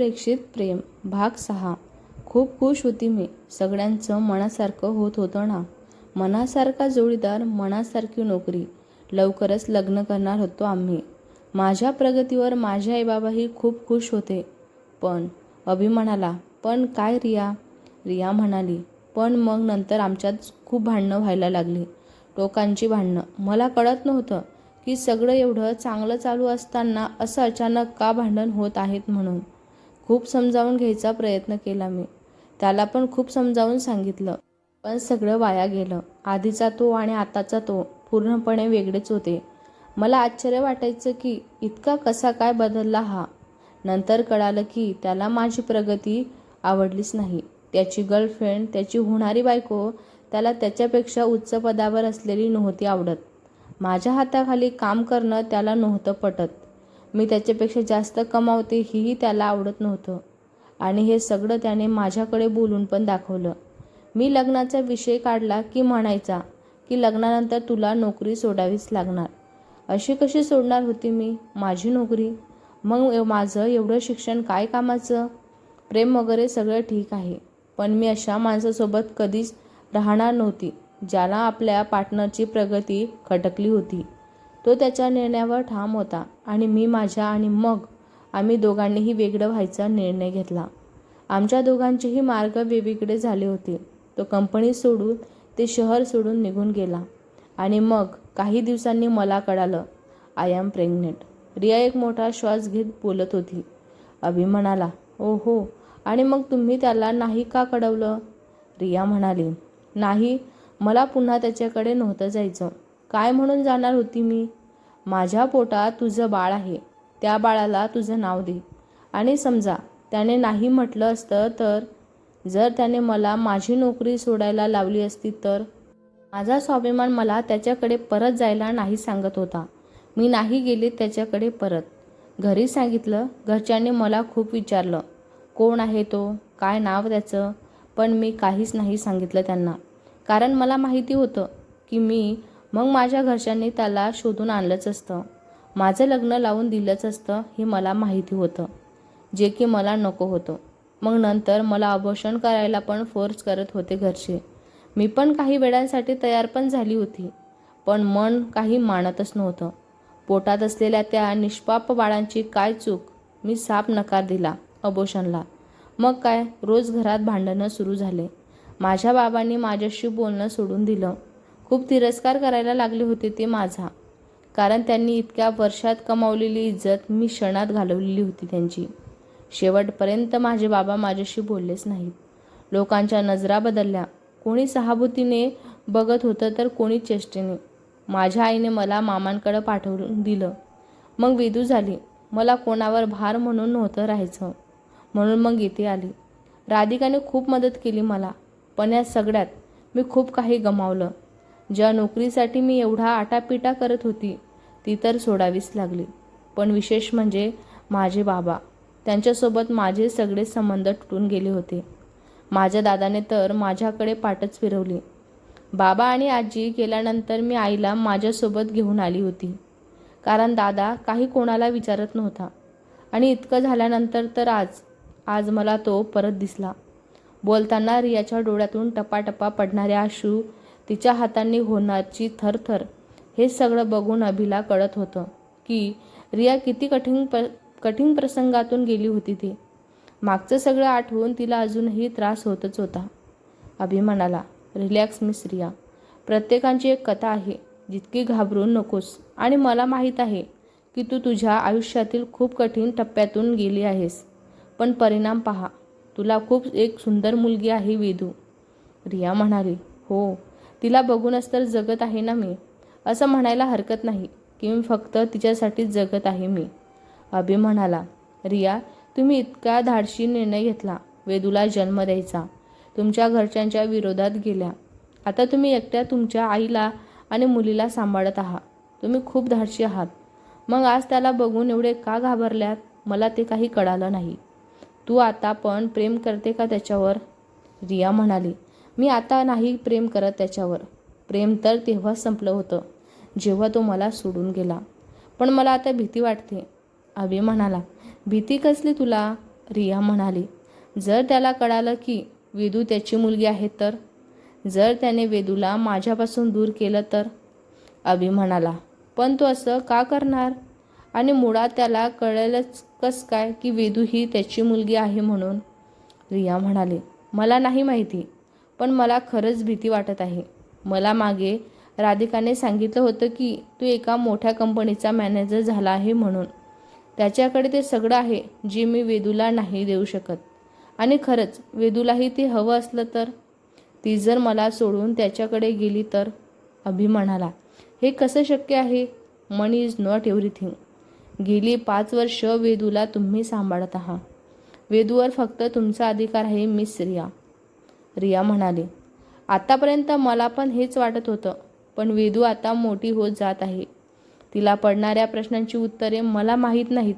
प्रेक्षित प्रेम. भाग सहा. खूप खुश होती मी. सगळ्यांचं मनासारखं होत होतं ना. मनासारखा जोडीदार मनासारखी नोकरी. लवकरच लग्न करणार होतो आम्ही. माझ्या प्रगतीवर माझे आईबाबाही खूप खुश होते. पण अभि म्हणाला पण काय रिया? रिया म्हणाली पण मग नंतर आमच्यात खूप भांडणं व्हायला लागली. टोकांची भांडणं. मला कळत नव्हतं की सगळं एवढं चांगलं चालू असताना असं अचानक का भांडण होत आहेत म्हणून. खूप समजावून घ्यायचा प्रयत्न केला मी. त्याला पण खूप समजावून सांगितलं. पण सगळं वाया गेलं. आधीचा तो आणि आताचा तो पूर्णपणे वेगळेच होते. मला आश्चर्य वाटायचं की इतका कसा काय बदलला हा. नंतर कळालं की त्याला माझी प्रगती आवडलीच नाही. त्याची गर्लफ्रेंड त्याची होणारी बायको त्याला त्याच्यापेक्षा उच्च पदावर असलेली नव्हती आवडत. माझ्या हाताखाली काम करणं त्याला नव्हतं पटत. मी त्याच्यापेक्षा जास्त कमावते हेही त्याला आवडत नव्हतं. आणि हे सगळं त्याने माझ्याकडे बोलून पण दाखवलं. मी लग्नाचा विषय काढला की म्हणायचा की लग्नानंतर तुला नोकरी सोडावीच लागणार. अशी कशी सोडणार होती मी? माझी नोकरी? मग माझं एवढं शिक्षण काय कामाचं? प्रेम वगैरे सगळं ठीक आहे. पण मी अशा माणसासोबत कधीच राहणार नव्हती ज्याला आपल्या पार्टनरची प्रगती खटकली होती. तो त्याच्या निर्णयावर ठाम होता आणि मी माझ्या आणि मग आम्ही दोघांनीही वेगळं व्हायचा निर्णय घेतला. आमच्या दोघांचेही मार्ग वेगवेगळे झाले होते. तो कंपनी सोडून ते शहर सोडून निघून गेला. आणि मग काही दिवसांनी मला कळालं आय एम प्रेग्नेंट रिया एक मोठा श्वास घेत बोलत होती. अभि म्हणाला ओ हो आणि मग तुम्ही त्याला नाही का कळवलं? रिया म्हणाली नाही मला पुन्हा त्याच्याकडे नव्हतं जायचं. काय म्हणून जाणार होती मी? माझ्या पोटात तुझं बाळ आहे. त्या बाळाला तुझं नाव दे. आणि समजा त्याने नाही म्हटलं असतं तर? जर त्याने मला माझी नोकरी सोडायला लावली असती तर? माझा स्वाभिमान मला त्याच्याकडे परत जायला नाही सांगत होता. मी नाही गेले त्याच्याकडे परत. घरी सांगितलं. घरच्यांनी मला खूप विचारलं. कोण आहे तो? काय नाव त्याचं? पण मी काहीच नाही सांगितलं त्यांना. कारण मला माहिती होतं की मी मग माझ्या घरच्यांनी त्याला शोधून आणलंच असतं. माझं लग्न लावून दिलंच असतं हे मला माहिती होतं. जे की मला नको होतं. मग नंतर मला अबॉर्शन करायला पण फोर्स करत होते घरचे. मी पण काही वेळांसाठी तयार पण झाली होती. पण मन काही मानतच नव्हतं. पोटात असलेल्या त्या निष्पाप बाळांची काय चूक? मी साप नकार दिला अबोशनला मग काय? रोज घरात भांडणं सुरू झाले. माझ्या बाबांनी माझ्याशी बोलणं सोडून दिलं. खूप तिरस्कार करायला लागले होते ते माझा. कारण त्यांनी इतक्या वर्षात कमावलेली इज्जत मी क्षणात घालवलेली होती त्यांची. शेवटपर्यंत माझे बाबा माझ्याशी बोललेच नाहीत. लोकांच्या नजरा बदलल्या. कोणी सहाभूतीने बघत होतं तर कोणी चेष्टेने. माझ्या आईने मला मामांकडं पाठवून दिलं. मग विदू झाली. मला कोणावर भार म्हणून नव्हतं राहायचं. म्हणून मग इथे आली. राधिकाने खूप मदत केली मला. पण या सगळ्यात मी खूप काही गमावलं. ज्या नोकरीसाठी मी एवढा आटापिटा करत होती ती तर सोडावीच लागली. पण विशेष म्हणजे माझे बाबा. त्यांच्यासोबत माझे सगळे संबंध तुटून गेले होते. माझ्या दादाने तर माझ्याकडे पाठच फिरवली. बाबा आणि आजी गेल्यानंतर मी आईला माझ्यासोबत घेऊन आली होती. कारण दादा काही कोणाला विचारत नव्हता. आणि इतकं झाल्यानंतर तर आज आज मला तो परत दिसला. बोलताना रियाच्या डोळ्यातून टपाटपा पडणाऱ्या अश्रू तिच्या हातांनी होणारची थरथर हे सगळं बघून अभिला कळत होतं की रिया किती कठीण प कठीण प्रसंगातून गेली होती ती. मागचं सगळं आठवून तिला अजूनही त्रास होतच होता. अभि म्हणाला रिलॅक्स मिस रिया. प्रत्येकांची एक कथा आहे. जितकी घाबरून नकोस. आणि मला माहीत आहे की तू तुझ्या आयुष्यातील खूप कठीण टप्प्यातून गेली आहेस. पण परिणाम पहा. तुला खूप एक सुंदर मुलगी आहे वेदू. रिया म्हणाली हो. तिला बघूनच तर जगत आहे ना मी. असं म्हणायला हरकत नाही. की मी फक्त तिच्यासाठीच जगत आहे मी. अभि म्हणाला रिया तुम्ही इतका धाडशी निर्णय घेतला. वेदूला जन्म द्यायचा. तुमच्या घरच्यांच्या विरोधात गेल्या. आता तुम्ही एकट्या तुमच्या आईला आणि मुलीला सांभाळत आहात. तुम्ही खूप धाडशी आहात. मग आज त्याला बघून एवढे का घाबरल्यात? मला ते काही कळालं नाही. तू आता पण प्रेम करते का त्याच्यावर? रिया म्हणाली मी आता नाही प्रेम करत त्याच्यावर. प्रेम तर तेव्हा संपलं होतं जेव्हा तो मला सोडून गेला. पण मला आता भीती वाटते. अभि म्हणाला भीती कसली तुला? रिया म्हणाली जर त्याला कळालं की वेदू त्याची मुलगी आहे तर? जर त्याने वेदूला माझ्यापासून दूर केलं तर? अभि म्हणाला पण तो असं का करणार? आणि मुळात त्याला कळेलच कस काय की वेदू ही त्याची मुलगी आहे म्हणून? रिया म्हणाली मला नाही माहिती. पण मला खरंच भीती वाटत आहे. मला मागे राधिकाने सांगितलं होतं की तू एका मोठ्या कंपनीचा मॅनेजर झाला आहे म्हणून. त्याच्याकडे ते सगळं आहे जे मी वेदूला नाही देऊ शकत. आणि खरंच वेदूलाही ते हवं असलं तर? ती जर मला सोडून त्याच्याकडे गेली तर? अभि म्हणाला हे कसं शक्य आहे? Money is not everything. गेली पाच वर्ष वेदूला तुम्ही सांभाळत आहात. वेदूवर फक्त तुमचा अधिकार आहे मिस रिया. रिया म्हणाली आतापर्यंत मला पण हेच वाटत होतं पण वेदू आता मोठी होत जात आहे. तिला पडणाऱ्या प्रश्नांची उत्तरे मला माहीत नाहीत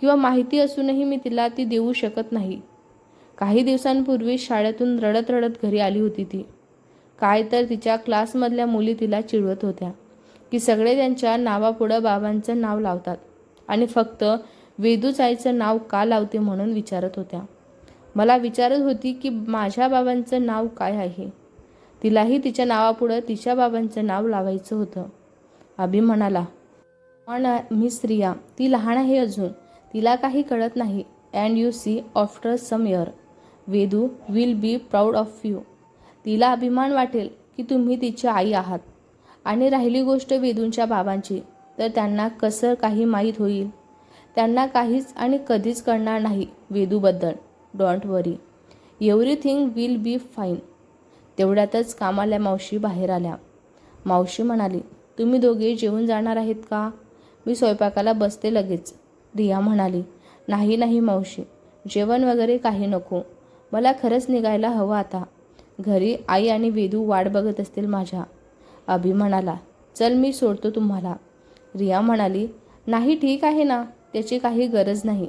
किंवा माहिती असूनही मी तिला ती देऊ शकत नाही. काही दिवसांपूर्वी शाळेतून रडत रडत घरी आली होती ती. काय तर तिच्या क्लासमधल्या मुली तिला चिडवत होत्या की सगळे त्यांच्या नावापुढं बाबांचं नाव लावतात आणि फक्त वेदूच आईचं नाव का लावते म्हणून विचारत होत्या. मला विचारत होती की माझ्या बाबांचं नाव काय आहे? तिलाही तिच्या नावापुढं तिच्या बाबांचं नाव लावायचं होतं. अभि म्हणाला पण मी स्त्रिया ती लहान आहे अजून. तिला काही कळत नाही. And you see after some year Vedu will be proud of you तिला अभिमान वाटेल की तुम्ही तिची आई आहात. आणि राहिली गोष्ट वेदूंच्या बाबांची तर त्यांना कसं काही माहीत होईल? त्यांना काहीच आणि कधीच कळणार नाही वेदूबद्दल. Don't worry. Everything will be fine. तेवढ्यातच कामाल्या मावशी बाहेर आल्या. मावशी म्हणाली तुम्ही दोघे जेवून जाणार आहेत का? मी स्वयंपाकाला बसते लगेच. रिया म्हणाली नाही नाही मावशी. जेवण वगैरे काही नको. मला खरंच निघायला हवं आता. घरी आई आणि वेदू वाट बघत असतील माझ्या. अभि म्हणाला चल मी सोडतो तुम्हाला. रिया म्हणाली नाही ठीक आहे ना. त्याची काही गरज नाही.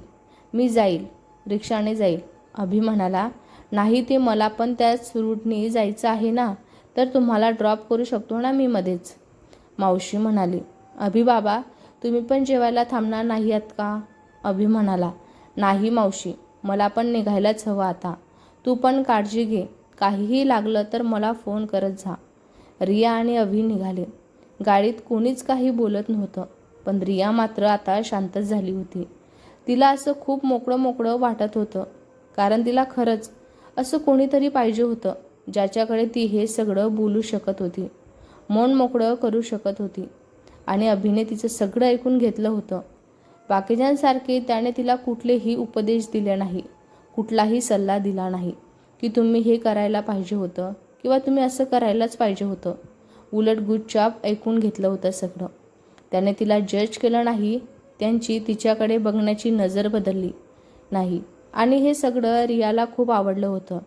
मी जाईल. रिक्षाने जाईल. अभि म्हणाला नाही ते मला पण त्याच रूटने जायचं आहे ना तर तुम्हाला ड्रॉप करू शकतो ना मी मध्येच. मावशी म्हणाली अभि बाबा तुम्ही पण जेवायला थांबणार नाही आहात का? अभि म्हणाला नाही मावशी मला पण निघायलाच हवं आता. तू पण काळजी घे काहीही लागलं तर मला फोन करत जा. रिया आणि अभि निघाले. गाडीत कोणीच काही बोलत नव्हतं पण रिया मात्र आता शांतच झाली होती. तिला असं खूप मोकळं मोकळं वाटत होतं. कारण तिला खरंच असं कोणीतरी पाहिजे होतं ज्याच्याकडे ती हे सगळं बोलू शकत होती मन मोकळं करू शकत होती आणि अभिने तिचं सगळं ऐकून घेतलं होतं. बाकीच्यांसारखे त्याने तिला कुठलेही उपदेश दिले नाही कुठलाही सल्ला दिला नाही की तुम्ही हे करायला पाहिजे होतं किंवा तुम्ही असं करायलाच पाहिजे होतं. उलट गुच्चाप ऐकून घेतलं होतं सगळं. त्याने तिला जज केलं नाही त्यांची तिच्याकडे बघण्याची नजर बदलली नाही. आणि हे सगळं रियाला खूप आवडलं होतं.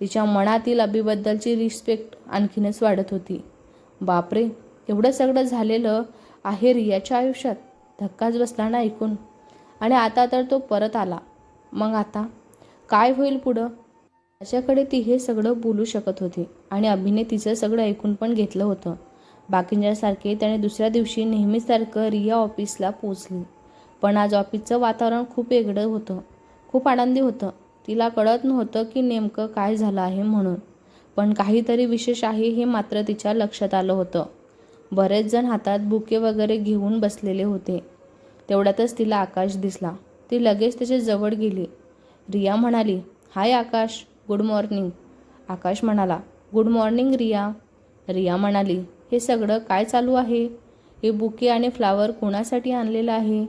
तिच्या मनातील अबीबद्दलची रिस्पेक्ट आणखीनच वाढत होती. बापरे एवढं सगळं झालेलं आहे रियाच्या आयुष्यात? धक्काच बसला ना ऐकून. आणि आता तर तो परत आला. मग आता? काय होईल पुढं? त्याच्याकडे ती हे सगळं बोलू शकत होती आणि अभिने तिचं सगळं ऐकून पण घेतलं होतं. बाकींच्यासारखे त्याने दुसऱ्या दिवशी नेहमीसारखं रिया ऑफिसला पोचली. पण आज ऑफिसचं वातावरण खूप वेगळं होतं. खूप आनंदी होतं. तिला कळत नव्हतं की नेमकं काय झालं आहे म्हणून. पण काहीतरी विशेष आहे हे मात्र तिच्या लक्षात आलं होतं. बरेच जण हातात बुके वगैरे घेऊन बसलेले होते. तेवढ्यातच तिला आकाश दिसला. ती लगेच त्याच्याजवळ गेली. रिया म्हणाली हाय आकाश गुड मॉर्निंग. आकाश म्हणाला गुड मॉर्निंग रिया. रिया म्हणाली हे सगळं काय चालू आहे? हे बुके आणि फ्लावर कोणासाठी आणलेलं आहे?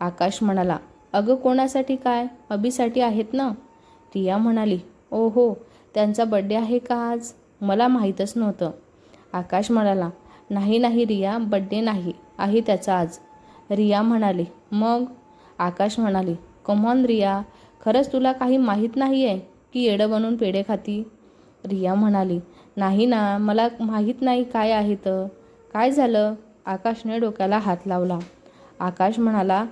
आकाश म्हणाला अगं कोणासाठी काय? अभिसाठी आहेत ना? रिया म्हणाली ओ हो त्यांचा बड्डे आहे का आज? मला माहीतच नव्हतं. आकाश म्हणाला नाही नाही रिया बड्डे नाही आहे त्याचा आज. रिया म्हणाली मग? आकाश म्हणाली कमॉन रिया खरंच तुला काही माहीत नाही आहे की येडं बनून पेढे खाती? रिया म्हणाली नाही ना मला माहीत नाही काय आहे तर. काय झालं? आकाशने डोक्याला हात लावला. आकाश म्हणाला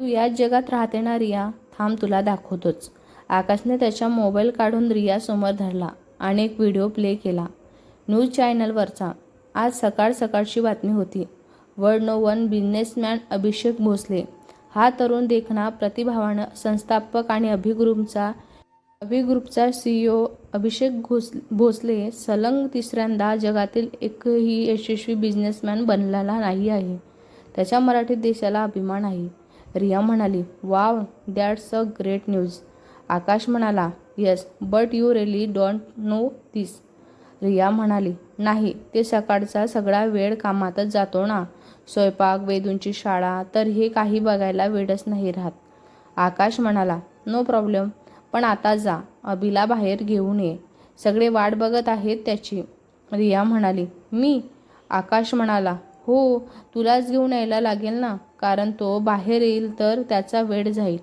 तू याच जगात राहते ना रिया थांब तुला दाखवतोच. आकाशने त्याच्या मोबाईल काढून रियासमोर धरला आणि एक व्हिडिओ प्ले केला. न्यूज चॅनलवरचा. आज सकाळ सकाळची बातमी होती. World no one businessman Abhishek Bhosale. हा तरुण देखणा प्रतिभावानं संस्थापक आणि अभिग्रुपचा अभिग्रुपचा सीईओ अभिषेक घोस भोसले सलंग तिसऱ्यांदा जगातील एकही यशस्वी बिझनेसमॅन बनलेला नाही आहे. त्याच्या मराठी देशाला अभिमान आहे. रिया म्हणाली wow that's a great news. Akash म्हणाला yes but you really don't know this. Riya म्हणाली नाही ते सकाळचा सगळा वेळ कामातच जातो ना. स्वयंपाक वेदूंची शाळा तर हे काही बघायला वेळच नाही राहत. आकाश म्हणाला नो प्रॉब्लेम पण आता जा अभिला बाहेर घेऊन ये. सगळे वाट बघत आहेत त्याची. रिया म्हणाली मी? आकाश म्हणाला हो तुलाच घेऊन यायला लागेल ना. कारण तो बाहेर येईल तर त्याचा वेळ जाईल.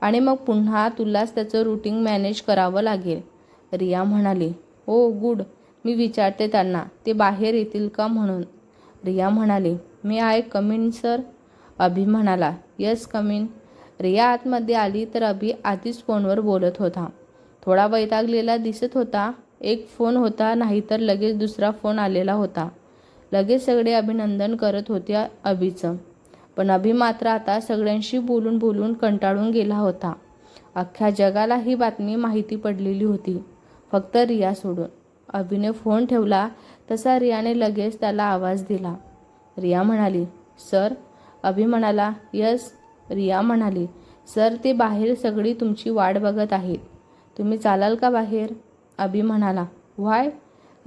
आणि मग पुन्हा तुलाच त्याचं रुटीन मॅनेज करावं लागेल. रिया म्हणाली ओ गुड. मी विचारते त्यांना ते बाहेर येतील का म्हणून? रिया म्हणाली मी I come in sir. Abhi म्हणाला यस कमिन. रिया आतमध्ये आली तर अभि आधीच फोनवर बोलत होता. थोडा वैतागलेला दिसत होता. एक फोन होता नाहीतर लगेच दुसरा फोन आलेला होता. लगेच सगळे अभिनंदन करत होते अभिचं. पण अभि मात्र आता सगळ्यांशी बोलून बोलून कंटाळून गेला होता. अख्ख्या जगाला ही बातमी माहिती पडलेली होती. फक्त रिया सोडून. अभिने फोन ठेवला तसा रियाने लगेच त्याला आवाज दिला. रिया म्हणाली सर. अभि म्हणाला यस. रिया म्हणाली सर ते बाहेर सगळी तुमची वाट बघत आहेत. तुम्ही चालाल का बाहेर? अभि म्हणाला व्हाय?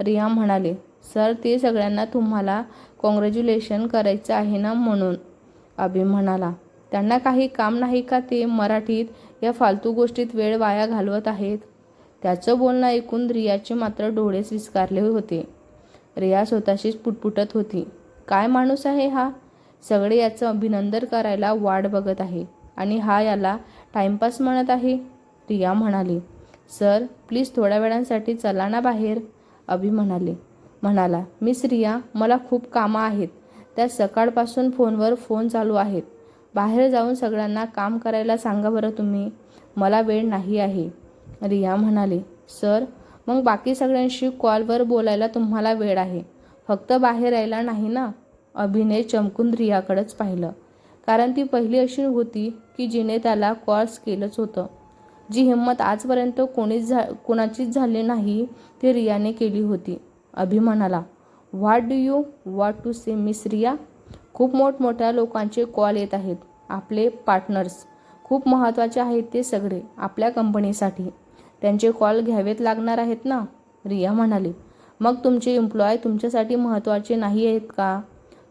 रिया म्हणाले सर ते सगळ्यांना तुम्हाला कॉंग्रॅच्युलेशन करायचं आहे ना म्हणून. अभि म्हणाला त्यांना काही काम नाही का ते मराठीत या फालतू गोष्टीत वेळ वाया घालवत आहेत? त्याचं बोलणं ऐकून रियाचे मात्र डोळेच विस्कारले होते. रिया स्वतःशीच पुटपुटत होती. काय माणूस आहे हा? सगळे याचं अभिनंदन करायला वाट बघत आहे आणि हा याला टाइमपास म्हणत आहे? रिया म्हणाली सर प्लीज थोड्या वेळांसाठी चला ना बाहेर. अभि म्हणाले म्हणाला मिस रिया मला खूप कामं आहेत. त्या सकाळपासून फोनवर फोन चालू आहेत. बाहेर जाऊन सगळ्यांना काम करायला सांगा बरं तुम्ही. मला वेळ नाही आहे. रिया म्हणाली सर मग बाकी सगळ्यांशी कॉलवर बोलायला तुम्हाला वेळ आहे. फक्त बाहेर यायला नाही ना? अभिने चमकून रियाकडेच पाहिलं. कारण ती पहिली अशी होती की जिने त्याला कॉल्स केलंच होतं. जी हिंमत आजपर्यंत कोणीच झा कोणाचीच झाली नाही ती रियाने केली होती. अभि म्हणाला what do you want to say miss Riya खूप मोठमोठ्या लोकांचे कॉल येत आहेत. आपले पार्टनर्स खूप महत्त्वाचे आहेत ते सगळे आपल्या कंपनीसाठी त्यांचे कॉल घ्यावेत लागणार आहेत ना? रिया म्हणाली. मग तुमचे एम्प्लॉय तुमच्यासाठी महत्त्वाचे नाही आहेत का?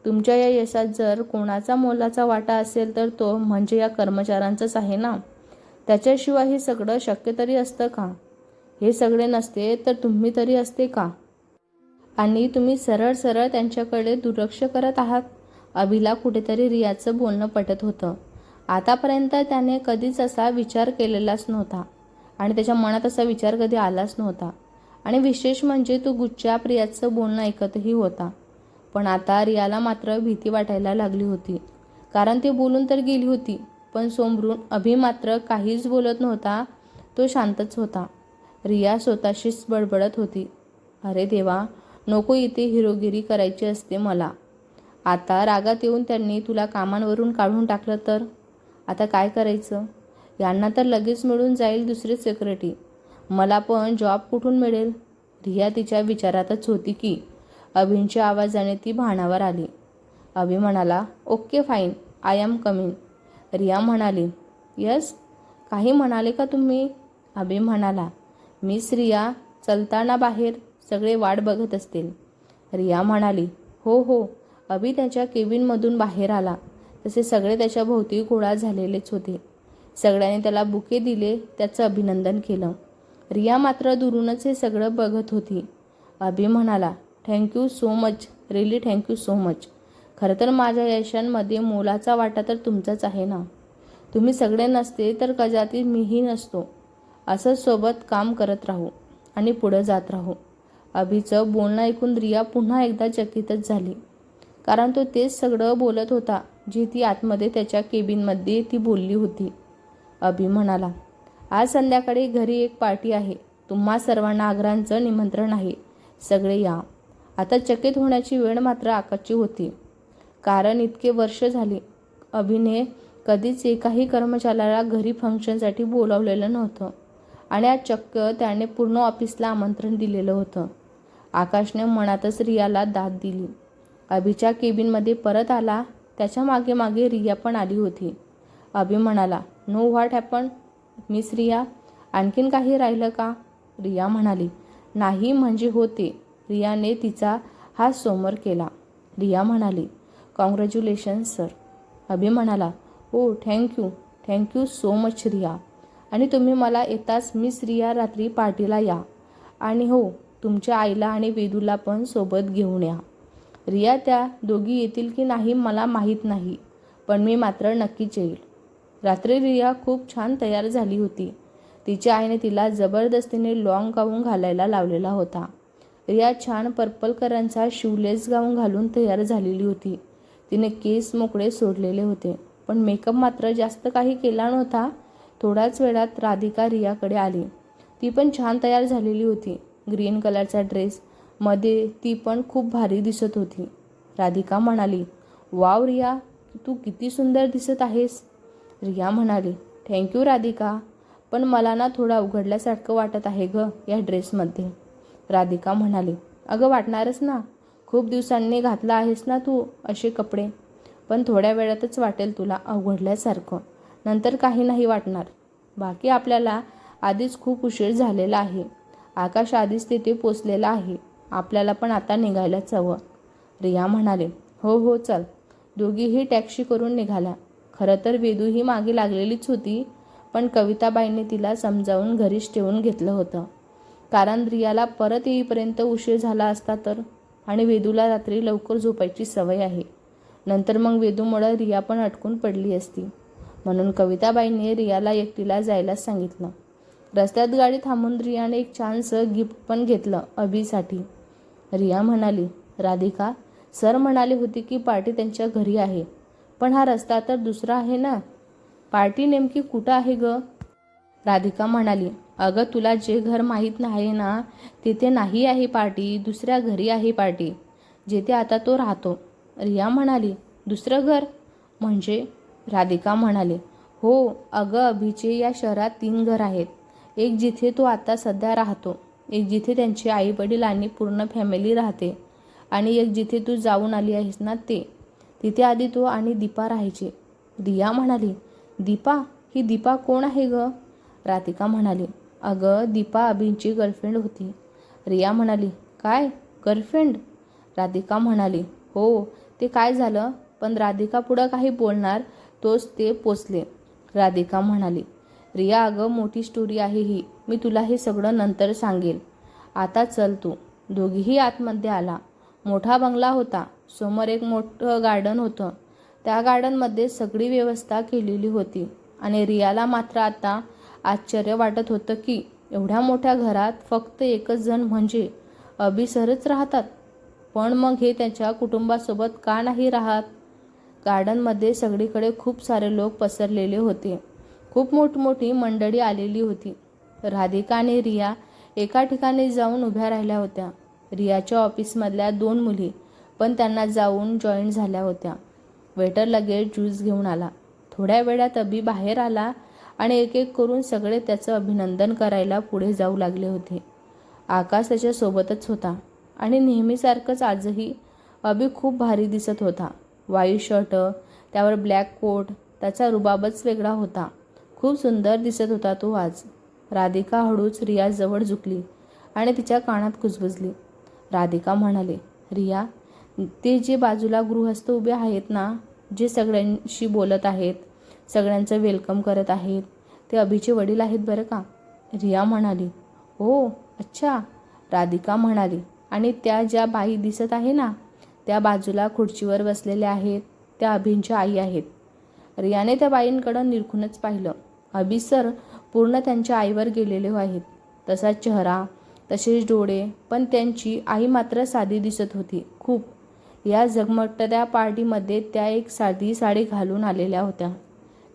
तुमच्या या यशात जर कोणाचा मोलाचा वाटा असेल तर तो म्हणजे या कर्मचाऱ्यांचाच आहे ना? त्याच्याशिवाय हे सगळं शक्य तरी असतं का? हे सगळे नसते तर तुम्ही तरी असते का? आणि तुम्ही सरळ सरळ त्यांच्याकडे दुर्लक्ष करत आहात. अभिला कुठेतरी रियाचं बोलणं पटत होतं. आतापर्यंत त्याने कधीच असा विचार केलेलाच नव्हता. आणि त्याच्या मनात असा विचार कधी आलाच नव्हता. आणि विशेष म्हणजे तो गुच्छा प्रियाचं बोलणं ऐकतही होता. पण आता रियाला मात्र भीती वाटायला लागली होती. कारण ती बोलून तर गेली होती पण सोमरून अभि मात्र काहीच बोलत नव्हता. तो शांतच होता. रिया स्वतःशीच बडबडत होती. अरे देवा नको इथे हिरोगिरी करायची असते मला. आता रागात येऊन त्यांनी तुला कामांवरून काढून टाकलं तर? आता काय करायचं? यांना तर लगेच मिळून जाईल दुसरी सेक्युरिटी. मला पण जॉब कुठून मिळेल? रिया तिच्या विचारातच होती की अभिनच्या आवाजाने ती भाणावर आली. अभि म्हणाला okay fine. I am coming. Riya म्हणाली यस. काही म्हणाले का तुम्ही? अभि म्हणाला मिस रिया चलताना बाहेर. सगळे वाट बघत असतील. रिया म्हणाली हो हो अभि त्याच्या केबिनमधून बाहेर आला. तसे सगळे त्याच्या भोवती गोळा झालेलेच होते. सगळ्यांनी त्याला बुके दिले त्याचं अभिनंदन केलं. रिया मात्र दुरूनच हे सगळं बघत होती. अभि म्हणाला thank you so much really thank you so much खरं तर माझ्या यशांमध्ये मोलाचा वाटा तर तुमचाच आहे ना? तुम्ही सगळे नसते तर कदाचित मीही नसतो. असंच सोबत काम करत राहू आणि पुढं जात राहू. अभिचं बोलणं ऐकून रिया पुन्हा एकदा चकितच झाली. कारण तो तेच सगळं बोलत होता जी ती आतमध्ये त्याच्या केबिनमध्ये ती बोलली होती. अभि म्हणाला आज संध्याकाळी घरी एक पार्टी आहे. तुम्हा सर्वांना आग्रांचं निमंत्रण आहे. सगळे या. आता चकित होण्याची वेळ मात्र आकाशची होती. कारण इतके वर्ष झाली अभिने कधीच एकाही कर्मचाऱ्याला घरी फंक्शनसाठी बोलावलेलं नव्हतं. आणि आज चक्क त्याने पूर्ण ऑफिसला आमंत्रण दिलेलं होतं. आकाशने मनातच रियाला दाद दिली. अभिच्या केबिनमध्ये परत आला त्याच्यामागे मागे रिया पण आली होती. अभि म्हणाला no what happen? Miss Riya आणखीन काही राहिलं का? रिया म्हणाली नाही म्हणजे होते. रियाने तिचा हात समोर केला. रिया म्हणाली कॉंग्रॅच्युलेशन सर. अभि म्हणाला हो thank you thank you so much Riya. आणि तुम्ही मला येताच मिस रिया रात्री पार्टीला या. आणि हो तुमच्या आईला आणि वेदूला पण सोबत घेऊन या. रिया त्या दोघी येतील की नाही मला माहीत नाही पण मी मात्र नक्कीच येईल. रात्री रिया खूप छान तयार झाली होती. तिच्या आईने तिला जबरदस्तीने लॉंग गाऊन घालायला लावलेला होता. रिया छान पर्पल शिवलेस गाऊन घालून तयार झालेली होती. तिने केस मोकळे सोडलेले होते पण मेकअप मात्र जास्त काही केला नव्हता. थोड्याच वेळात राधिका रियाकडे आली. ती पण छान तयार झालेली होती. ग्रीन कलरचा ड्रेस. मध्ये ती पण खूप भारी दिसत होती. राधिका म्हणाली वाव रिया तू किती सुंदर दिसत आहेस. रिया म्हणाली थँक्यू राधिका पण मला ना थोडा उघडल्यासारखं वाटत आहे ग या ड्रेसमध्ये. राधिका म्हणाली अगं वाटणारच ना. खूप दिवसांनी घातला आहेस ना तू असे कपडे. पण थोड्या वेळातच वाटेल तुला अवघडल्यासारखं. नंतर काही नाही वाटणार. बाकी आपल्याला आधीच खूप उशीर झालेला आहे. आकाश आधीच तिथे पोचलेला आहे. आपल्याला पण आता निघायलाच हवं. रिया म्हणाले हो हो चल. दोघीही टॅक्सी करून निघाल्या. खरं तर वेदू ही मागे लागलेलीच होती पण कविताबाईंनी तिला समजावून घरीच ठेवून घेतलं होतं. कारण रियाला परत येईपर्यंत उशीर झाला असता तर आणि वेदूला रात्री लवकर झोपायची सवय आहे. नंतर मग वेदूमुळं रिया पण अटकून पडली असती. म्हणून कविताबाईंनी रियाला एकटीला जायलाच सांगितलं. रस्त्यात गाडी थांबून रियाने एक छानसं गिफ्ट पण घेतलं अभिसाठी. रिया म्हणाली राधिका सर म्हणाली होती की पार्टी त्यांच्या घरी आहे पण हा रस्ता तर दुसरा आहे ना? पार्टी नेमकी कुठं आहे ग? राधिका म्हणाली अगं तुला जे घर माहीत नाही ना तिथे नाही आहे पार्टी दुसऱ्या घरी आहे पार्टी जिथे आता तो राहतो. रिया म्हणाली दुसरं घर? म्हणजे? राधिका म्हणाले हो अगं अभिचे या शहरात तीन घर आहेत एक जिथे तो आता सध्या राहतो एक जिथे त्यांचे आई वडील आणि पूर्ण फॅमिली राहते आणि एक जिथे तू जाऊन आली आहेस ना ते तिथे आधी तो आणि दीपा राहायचे. रिया म्हणाली दीपा ही दीपा कोण आहे ग? राधिका म्हणाली अगं दीपा अभिंची गर्लफ्रेंड होती. रिया म्हणाली काय? गर्लफ्रेंड राधिका म्हणाली हो ते काय झालं? पण राधिका पुढं काही बोलणार तोच ते पोचले. राधिका म्हणाली रिया अगं मोठी स्टोरी आहे ही. मी तुला हे सगळं नंतर सांगेल. आता चल तू. दोघीही आतमध्ये आला. मोठा बंगला होता. समोर एक मोठं गार्डन होतं. त्या गार्डनमध्ये सगळी व्यवस्था केलेली होती. आणि रियाला मात्र आता आश्चर्य वाटत होतं की एवढ्या मोठ्या घरात फक्त एकच जण म्हणजे अभिसरच राहतात. पण मग हे त्याच्या कुटुंबासोबत का नाही राहत? गार्डनमध्ये सगळीकडे खूप सारे लोक पसरलेले होते. खूप मोठमोठी मंडळी आलेली होती. राधिका आणि रिया एका ठिकाणी जाऊन उभ्या राहिल्या होत्या. रियाच्या ऑफिसमधल्या दोन मुली पण त्यांना जाऊन जॉईन झाल्या होत्या. वेटर लगेच ज्यूस घेऊन आला. थोड्या वेळात अभि बाहेर आला आणि एक एक करून सगळे त्याचं अभिनंदन करायला पुढे जाऊ लागले होते. आकाश त्याच्या सोबतच होता आणि नेहमीसारखंच आजही अभि खूप भारी दिसत होता. वाईट शर्ट त्यावर ब्लॅक कोट त्याचा रुबाबच वेगळा होता. खूप सुंदर दिसत होता तो आज. राधिका हळूच रियाजवळ झुकली आणि तिच्या कानात कुजबुजली. राधिका म्हणाले रिया ते जे बाजूला गृहस्थ उभे आहेत ना जे सगळ्यांशी बोलत आहेत सगळ्यांचं वेलकम करत आहेत ते अभिचे वडील आहेत बरं का? रिया म्हणाली हो अच्छा. राधिका म्हणाली आणि त्या ज्या बाई दिसत आहे ना त्या बाजूला खुर्चीवर बसलेल्या आहेत त्या अभिंच्या आई आहेत. रियाने त्या बाईंकडं निरखूनच पाहिलं. अभिसर पूर्ण त्यांच्या आईवर गेलेले आहेत. तसा चेहरा तसेच डोळे पण त्यांची आई मात्र साधी दिसत होती. खूप. या झगमटत्या पार्टीमध्ये त्या एक साधी साडी घालून आलेल्या होत्या.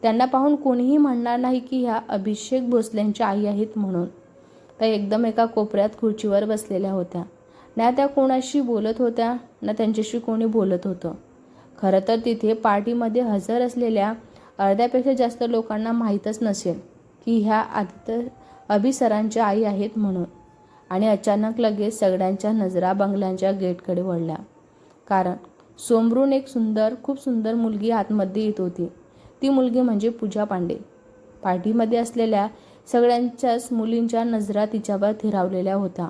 त्यांना पाहून कोणीही म्हणणार नाही की ह्या अभिषेक भोसलेंच्या आई आहेत म्हणून. त्या एकदम एका कोपऱ्यात खुर्चीवर बसलेल्या होत्या. ना त्या कोणाशी बोलत होत्या ना त्यांच्याशी कोणी बोलत होतं. खरं तर तिथे पार्टीमध्ये हजर असलेल्या अर्ध्यापेक्षा जास्त लोकांना माहीतच नसेल की ह्या आदित्य अभिसरांच्या आई आहेत म्हणून. आणि अचानक लगेच सगळ्यांच्या नजरा बंगल्यांच्या गेटकडे वळल्या. कारण सोमरून एक सुंदर खूप सुंदर मुलगी आतमध्ये येत होती. ती मुलगी म्हणजे पूजा पांडे. पाठीमध्ये असलेल्या सगळ्यांच्याच मुलींच्या नजरा तिच्यावर थिरावलेल्या होत्या.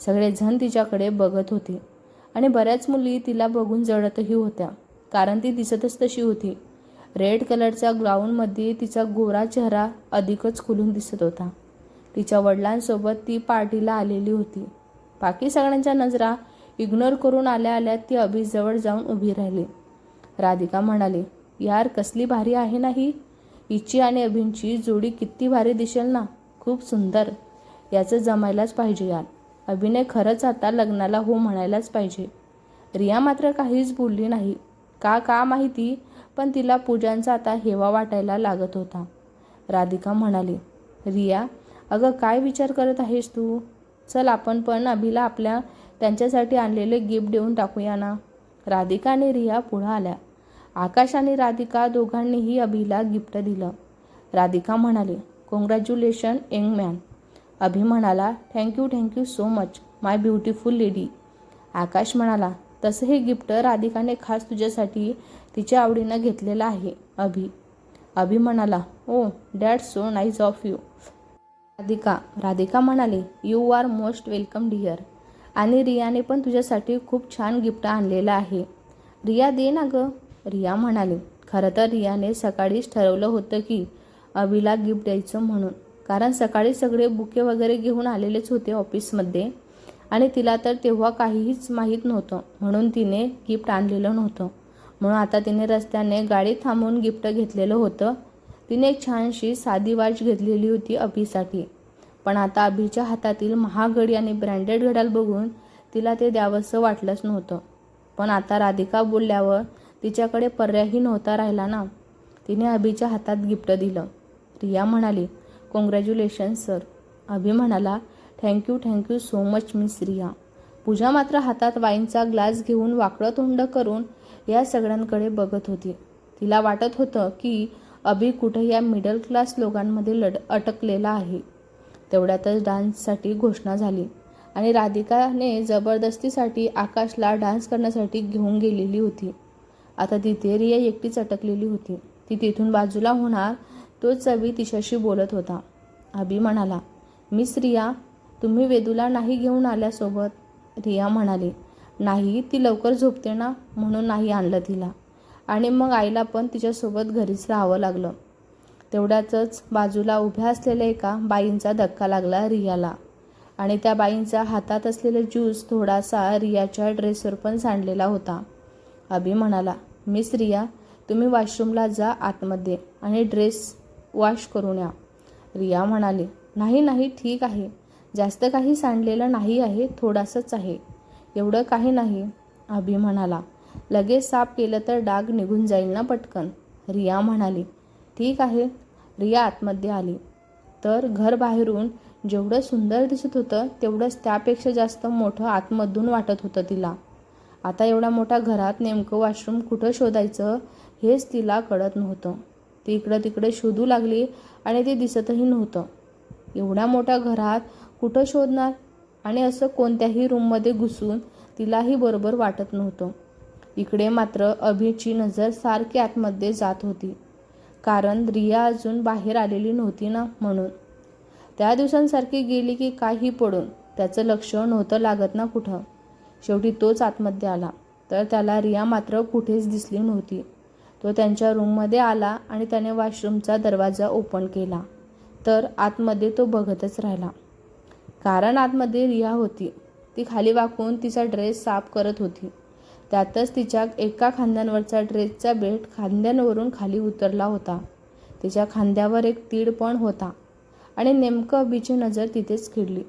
सगळेजण तिच्याकडे बघत होते. आणि बऱ्याच मुली तिला बघून जळतही होत्या. कारण ती दिसतच तशी होती. रेड कलरच्या ग्राउंडमध्ये तिचा गोरा चेहरा अधिकच खुलून दिसत होता. तिच्या वडिलांसोबत ती पार्टीला आलेली होती. बाकी सगळ्यांच्या नजरा इग्नोर करून आल्या आल्या ती अभिजवळ जाऊन उभी राहिली. राधिका म्हणाली यार कसली भारी आहे ना ही? हिची आणि अभिंची जोडी किती भारी दिसेल ना? खूप सुंदर. याचं जमायलाच पाहिजे यार. अभिनय खरंच आता लग्नाला हो म्हणायलाच पाहिजे. रिया मात्र काहीच बोलली नाही. का का माहिती? पण तिला पूजांचा आता हेवा वाटायला लागत होता. राधिका म्हणाली रिया अगं काय विचार करत आहेस तू? चल आपण पण अभिला आपल्या त्यांच्यासाठी आणलेले गिफ्ट देऊन टाकूया ना. राधिका आणि रिया पुढं आल्या. आकाश आणि राधिका दोघांनीही अभिला गिफ्ट दिलं. राधिका म्हणाली कॉंग्रॅच्युलेशन यंग मॅन अभि म्हणाला thank you thank you so much my beautiful lady Akash म्हणाला तसं हे गिफ्ट राधिकाने खास तुझ्यासाठी तिच्या आवडीनं घेतलेलं आहे अभि. अभि म्हणाला ओ that so nice of you Radhika Radhika म्हणाली you are most welcome dear आणि रियाने पण तुझ्यासाठी खूप छान गिफ्ट आणलेलं आहे. रिया दे ना गं. रिया म्हणाली खरं तर रियाने सकाळीच ठरवलं होतं की अभिला गिफ्ट द्यायचं म्हणून. कारण सकाळी सगळे बुके वगैरे घेऊन आलेलेच होते ऑफिसमध्ये आणि तिला तर तेव्हा काहीहीच माहीत नव्हतं. म्हणून तिने गिफ्ट आणलेलं नव्हतं. म्हणून आता तिने रस्त्याने गाडी थांबवून गिफ्ट घेतलेलं होतं. तिने एक छानशी साधी वॉच घेतलेली होती अभिसाठी. पण आता अभिच्या हातातील महागडी आणि ब्रँडेड घड्याळ बघून तिला ते द्यावंसं वाटलंच नव्हतं. पण आता राधिका बोलल्यावर तिच्याकडे पर्यायही नव्हता राहिला ना. तिने अभिच्या हातात गिफ्ट दिलं. रिया म्हणाली कॉंग्रॅच्युलेशन सर अभि म्हणाला thank you thank you so much miss Riya. Pooja मात्र हातात वाईनचा ग्लास घेऊन वाकडं तोंड करून या सगळ्यांकडे बघत होती. तिला वाटत होतं की अभि कुठे या मिडल क्लास लोकांमध्ये लड अटकलेला आहे. तेवढ्यातच डान्ससाठी घोषणा झाली आणि राधिकाने जबरदस्तीसाठी आकाशला डान्स करण्यासाठी घेऊन गेलेली होती. आता तिथे रिया एकटीच अटकलेली होती. ती तिथून बाजूला होणार तोच अभि तिच्याशी बोलत होता. अभि म्हणाला मिस रिया तुम्ही वेदूला नाही घेऊन आल्यासोबत? रिया म्हणाली नाही ती लवकर झोपते ना म्हणून नाही आणलं तिला. आणि मग आईला पण तिच्यासोबत घरीच राहावं लागलं. तेवढ्यातच बाजूला उभ्या असलेल्या एका बाईंचा धक्का लागला रियाला. आणि त्या बाईंचा हातात असलेला ज्यूस थोडासा रियाच्या ड्रेसवर पण सांडलेला होता. अभि म्हणाला मिस रिया तुम्ही वॉशरूमला जा आतमध्ये आणि ड्रेस वॉश करून या. रिया म्हणाली नाही नाही ठीक आहे. जास्त काही सांडलेलं नाही आहे थोडासंच आहे. एवढं काही नाही अभि म्हणाला. लगेच साफ केलं तर डाग निघून जाईल ना पटकन? रिया म्हणाली. ठीक आहे. रिया आतमध्ये आली. तर घर बाहेरून जेवढं सुंदर दिसत होतं तेवढंच त्यापेक्षा जास्त मोठं आतमधून वाटत होतं तिला. आता एवढ्या मोठ्या घरात नेमकं वॉशरूम कुठं शोधायचं हेच तिला कळत नव्हतं. ती इकडं तिकडे शोधू लागली आणि ते दिसतही नव्हतं. एवढ्या मोठ्या घरात कुठं शोधणार? आणि असं कोणत्याही रूममध्ये घुसून तिलाही बरोबर वाटत नव्हतं. इकडे मात्र अभिची नजर सारखी आतमध्ये जात होती. कारण रिया अजून बाहेर आलेली नव्हती ना म्हणून. त्या दिवसांसारखी गेली की काही पडून त्याचं लक्ष नव्हतं लागत ना कुठं. शेवटी तोच आतमध्ये आला. तर त्याला रिया मात्र कुठेच दिसली नव्हती. तो त्यांच्या रूममध्ये आला आणि त्याने वॉशरूमचा दरवाजा ओपन केला. तर आतमध्ये तो बघतच राहिला. कारण आतमध्ये रिया होती. ती खाली वाकून तिचा ड्रेस साफ करत होती. त्यातच तिच्या एका खांद्यांवरचा ड्रेसचा बेल्ट खांद्यांवरून खाली उतरला होता. तिच्या खांद्यावर एक तीड पण होता. आणि नेमकं बीची नजर तिथेच खिडली.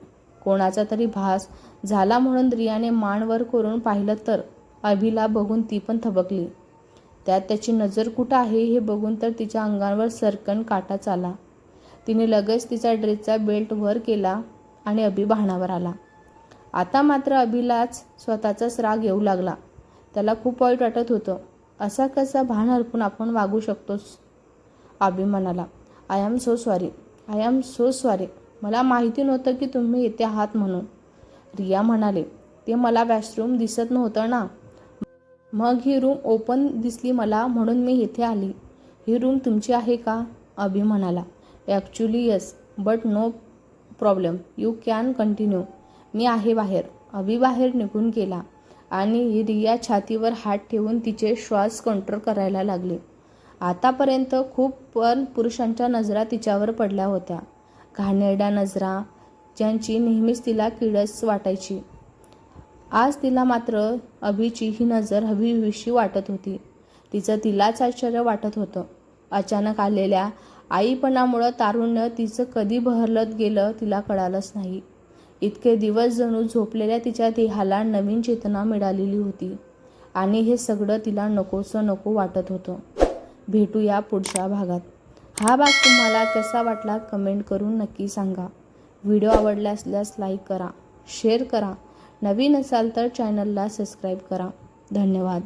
कोणाचा तरी भास झाला म्हणून रियाने मान वर करून पाहिलं तर अभिला बघून ती पण थबकली. त्यात त्याची नजर कुठं आहे हे बघून तर तिच्या अंगावर सरकन काटाच आला तिने लगेच तिचा ड्रेसचा बेल्ट वर केला. आणि अभि भाणावर आला. आता मात्र अभिलाच स्वतःचाच राग येऊ लागला. त्याला खूप वाईट वाटत होतं. असा कसा भान हरपून आपण वागू शकतोस? अभि म्हणाला I am so sorry I am so sorry मला माहिती नव्हतं की तुम्ही येते आहात म्हणून. रिया म्हणाले ते मला वॉशरूम दिसत नव्हतं ना? मग ही रूम ओपन दिसली मला म्हणून मी इथे आली. ही रूम तुमची आहे का? अभि म्हणाला actually yes but no problem you can continue मी आहे बाहेर. अभि बाहेर निघून गेला आणि रिया छातीवर हात ठेवून तिचे श्वास कंट्रोल करायला लागले. आतापर्यंत खूप पण पुरुषांच्या नजरा तिच्यावर पडल्या होत्या. घाणेरड्या नजरा ज्यांची नेहमीच तिला किळस वाटायची. आज तिला मात्र अभिची ही नजर हवीविशी वाटत होती. तिचं तिलाच आश्चर्य वाटत होतं. अचानक आलेल्या आईपणामुळं तारुण्य तिचं कधी बहरलत गेलं तिला कळालंच नाही. इतके दिवस जणू झोपलेल्या तिच्या देहाला नवीन चेतना मिळालेली होती आणि हे सगळं तिला नकोसं नको वाटत होतं. भेटूया पुढच्या भागात. हा भाग तुम्हाला कसा वाटला कमेंट करून नक्की सांगा. व्हिडिओ आवडला असल्यास लाईक करा शेअर करा. नवीन असाल तर चॅनलला सबस्क्राईब करा. धन्यवाद.